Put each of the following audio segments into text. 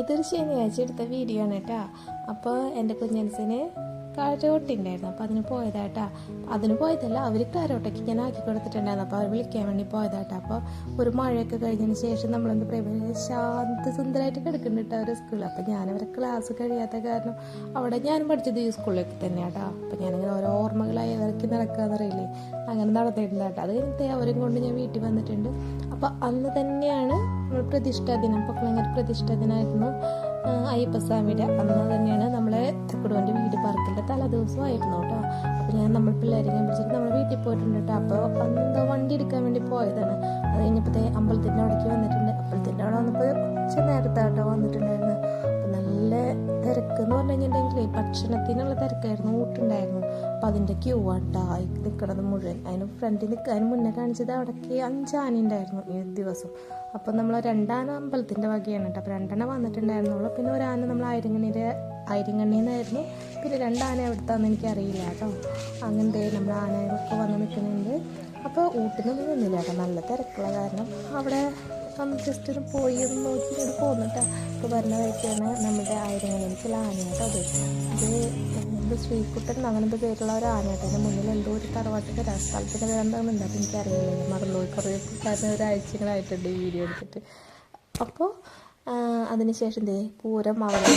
ഇതൊരു ശനിയാഴ്ച എടുത്ത വീഡിയോ ആണ് കേട്ടോ. അപ്പോൾ എന്റെ കുഞ്ഞൻസിന് കാരോട്ടുണ്ടായിരുന്നു. അപ്പോൾ അതിന് പോയതാട്ടാ അതിന് പോയതല്ല അവർ കരോട്ടയ്ക്ക് ഞാൻ ആക്കി കൊടുത്തിട്ടുണ്ടായിരുന്നു. അപ്പോൾ അവർ വിളിക്കാൻ വേണ്ടി പോയതാട്ടാ അപ്പോൾ ഒരു മഴയൊക്കെ കഴിഞ്ഞതിന് ശേഷം നമ്മളെന്ത് പറയുക ശാന്ത സുന്ദരമായിട്ട് കിടക്കുന്നുണ്ട് ഒരു സ്കൂളിൽ. അപ്പോൾ ഞാനവരെ ക്ലാസ് കഴിയാത്ത കാരണം അവിടെ ഞാൻ പഠിച്ചത് ഈ സ്കൂളിലൊക്കെ തന്നെയാട്ടാ. അപ്പോൾ ഞാനിങ്ങനെ ഓരോ ഓർമ്മകളായി അവർക്ക് നടക്കാന്നറിയില്ലേ? അങ്ങനെ നടന്നിട്ടുണ്ട് കേട്ടോ. അത് കഴിഞ്ഞിട്ട് അവരും കൊണ്ട് ഞാൻ വീട്ടിൽ വന്നിട്ടുണ്ട്. അപ്പോൾ അന്ന് തന്നെയാണ് നമ്മൾ പ്രതിഷ്ഠാ ദിനം പൊക്കളങ്ങര പ്രതിഷ്ഠാ ദിനമായിരുന്നു ആ, അയ്യപ്പസ്വാമിയുടെ അന്ന് തന്നെയാണ് നമ്മളെ കുടുംബന്റെ വീട് പറക്കിന്റെ തലേ ദിവസമായിരുന്നു കേട്ടോ. അപ്പോൾ ഞാൻ നമ്മൾ പിള്ളേരെ ഞാൻ പിടിച്ചിട്ട് നമ്മൾ വീട്ടിൽ പോയിട്ടുണ്ട് കേട്ടോ. അപ്പോൾ അന്നെന്തോ വണ്ടി എടുക്കാൻ വേണ്ടി പോയതാണ്. അത് കഴിഞ്ഞപ്പോഴത്തെ അമ്പലത്തിന്റെ അവിടേക്ക് വന്നിട്ടുണ്ട്. അമ്പലത്തിന്റെ അവിടെ വന്നപ്പോൾ കുറച്ച് നേരത്തെ കേട്ടോ നല്ല തിരക്ക് എന്ന് പറഞ്ഞു കഴിഞ്ഞിട്ടുണ്ടെങ്കിൽ ഭക്ഷണത്തിനുള്ള തിരക്കായിരുന്നു ഊട്ടുണ്ടായിരുന്നു. അപ്പം അതിന്റെ ക്യൂ ആട്ടായി നിൽക്കണത് മുഴുവൻ. അതിന് ഫ്രണ്ടിൽ നിൽക്കുക അതിന് മുന്നേ കാണിച്ചത് അവിടേക്ക് അഞ്ചാന ഉണ്ടായിരുന്നു ഈ ദിവസം. അപ്പം നമ്മൾ രണ്ടാന അമ്പലത്തിന്റെ വകയാണ് കേട്ടോ. അപ്പോൾ രണ്ടെണ്ണം വന്നിട്ടുണ്ടായിരുന്നുള്ളൂ പിന്നെ ഒരാന നമ്മൾ ആയിരങ്ങണ്ണിയുടെ ആയിരങ്ങണ്ണിന്നായിരുന്നു പിന്നെ രണ്ടാന എവിടുത്താന്ന് എനിക്കറിയില്ല കേട്ടോ. അങ്ങനത്തെ നമ്മൾ ആനകളൊക്കെ വന്ന് നിൽക്കുന്നുണ്ട് അപ്പോൾ ഊട്ടിനൊന്നും നിന്നില്ല കേട്ടോ. നല്ല തിരക്കുള്ള കാരണം. അവിടെ ഒന്ന് ജസ്റ്റ് ഒന്ന് പോയി ഒന്ന് നോക്കി ഇങ്ങോട്ട് പോന്നിട്ടാ. അപ്പോൾ വരുന്ന വഴിക്കാണ് നമ്മുടെ ആയിരങ്ങണിക്കുള്ള ആനയാട്ടോ അത്. അത് എന്ത് ശ്രീക്കുട്ടൻ അങ്ങനത്തെ പേരുള്ള ഒരു ആനയാട്ടോ അതിന്റെ മുന്നിൽ എന്തോ ഒരു തറവാട്ടിന്റെ സ്ഥലത്തിന്റെ പേരെന്താണെന്നുണ്ട് അപ്പം എനിക്കറിയില്ല. മറന്നുപോയി. കുറേ കാരണം ഒരാഴ്ചകളായിട്ടുണ്ട് ഈ വീഡിയോ എടുത്തിട്ട്. അപ്പോൾ അതിനുശേഷം ദേ പൂരം അവിടെ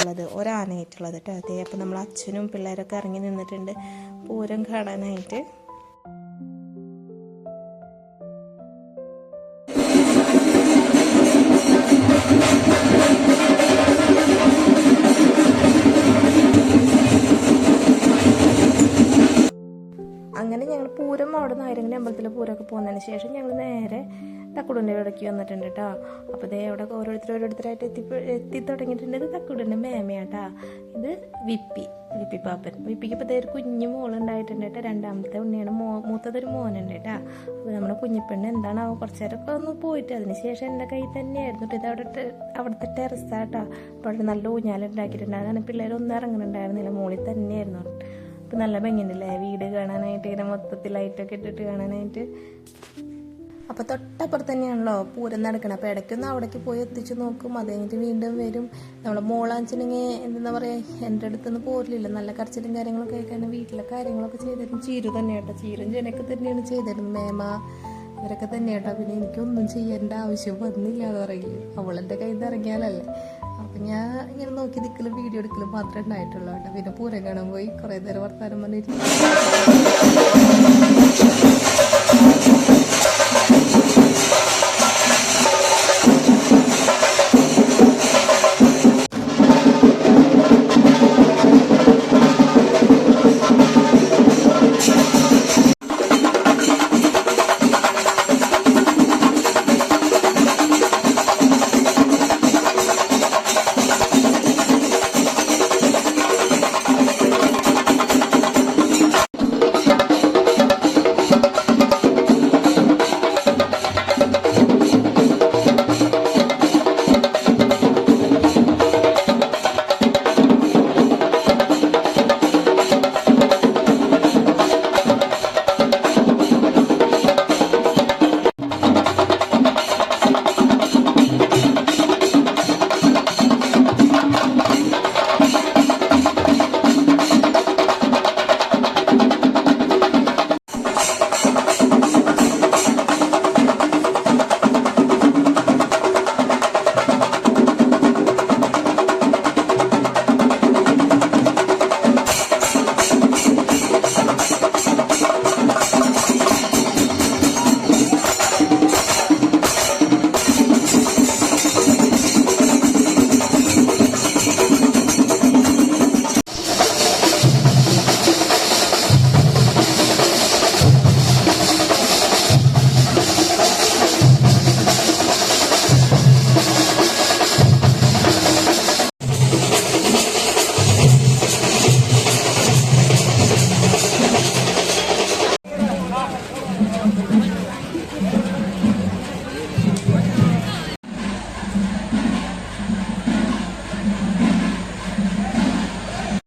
ഉള്ളത് ഒരാനയായിട്ടുള്ളത് കേട്ടോ. അതെ അപ്പോൾ നമ്മൾ അച്ഛനും പിള്ളേരൊക്കെ ഇറങ്ങി നിന്നിട്ടുണ്ട് പൂരം കാണാനായിട്ട്. പൂരം അവിടെ നിന്ന് ആയിരങ്ങനെ അമ്പലത്തിലെ പൂരമൊക്കെ പോകുന്നതിന് ശേഷം ഞങ്ങൾ നേരെ തക്കുടിന്റെ ഇടയ്ക്ക് വന്നിട്ടുണ്ട് കേട്ടോ അപ്പോൾ ദേ അവിടെ ഓരോരുത്തർ ഓരോരുത്തരായിട്ട് എത്തി എത്തി തുടങ്ങിയിട്ടുണ്ട് ഇത് തക്കുടിന്റെ മേമയാട്ടാ. ഇത് വിപ്പി വിപ്പി പാപ്പൻ. വിപ്പിക്ക് ഇപ്പോൾ ഒരു കുഞ്ഞു മോളുണ്ടായിട്ടുണ്ട് കേട്ടോ രണ്ടാമത്തെ ഉണ്ണിയാണ് മോ മൂത്തതൊരു മോനുണ്ട് കേട്ടോ അപ്പോൾ നമ്മുടെ കുഞ്ഞിപ്പെണ്ണ് എന്താണ് അവ കുറച്ച് നേരമൊക്കെ ഒന്ന് പോയിട്ട് അതിന് ശേഷം എന്റെ കയ്യിൽ തന്നെയായിരുന്നു ഇത് അവിടെ അവിടുത്തെ ടെറസാട്ടോ അപ്പോൾ അവിടെ നല്ല ഊഞ്ഞാലുണ്ടാക്കിയിട്ടുണ്ടായിരുന്നു പിള്ളേരൊന്നും ഇറങ്ങുന്നുണ്ടായിരുന്നില്ല. മോളിൽ തന്നെയായിരുന്നു. ഇപ്പം നല്ല ഭംഗിയുണ്ടല്ലേ? വീട് കാണാനായിട്ട് ഇങ്ങനെ മൊത്തത്തിൽ ലൈറ്റൊക്കെ ഇട്ടിട്ട് കാണാനായിട്ട്. അപ്പോൾ തൊട്ടപ്പുറത്ത് തന്നെയാണല്ലോ പൂരം നടക്കണം. അപ്പോൾ ഇടയ്ക്കൊന്ന് അവിടേക്ക് പോയി എത്തിച്ച് നോക്കും. അത് കഴിഞ്ഞിട്ട് വീണ്ടും വരും. നമ്മളെ മോളാഞ്ചനെങ്കിൽ എന്താ പറയുക എന്റെ അടുത്തുനിന്ന് പോരില്ല നല്ല കരച്ചിലും കാര്യങ്ങളൊക്കെ ആയിക്കാണ് വീട്ടിലെ കാര്യങ്ങളൊക്കെ ചെയ്തിരുന്നു ചീരു തന്നെ കേട്ടോ ചീരും ജനൊക്കെ തന്നെയാണ് ചെയ്തിരുന്നത്. മേമ ഇവരൊക്കെ തന്നെ കേട്ടോ പിന്നെ എനിക്കൊന്നും ചെയ്യേണ്ട ആവശ്യം വന്നില്ല എന്ന് പറയില്ല. അവളെന്റെ കയ്യിൽ നിന്ന് ഇറങ്ങിയാലല്ലേ. അപ്പം ഞാൻ ഇങ്ങനെ നോക്കി നിൽക്കലും വീഡിയോ എടുക്കലും മാത്രമേ ഉണ്ടായിട്ടുള്ളൂ. കേട്ടോ പിന്നെ പൂരം കാണാൻ പോയി. കുറേ നേരം വർത്താനം പറഞ്ഞിട്ട്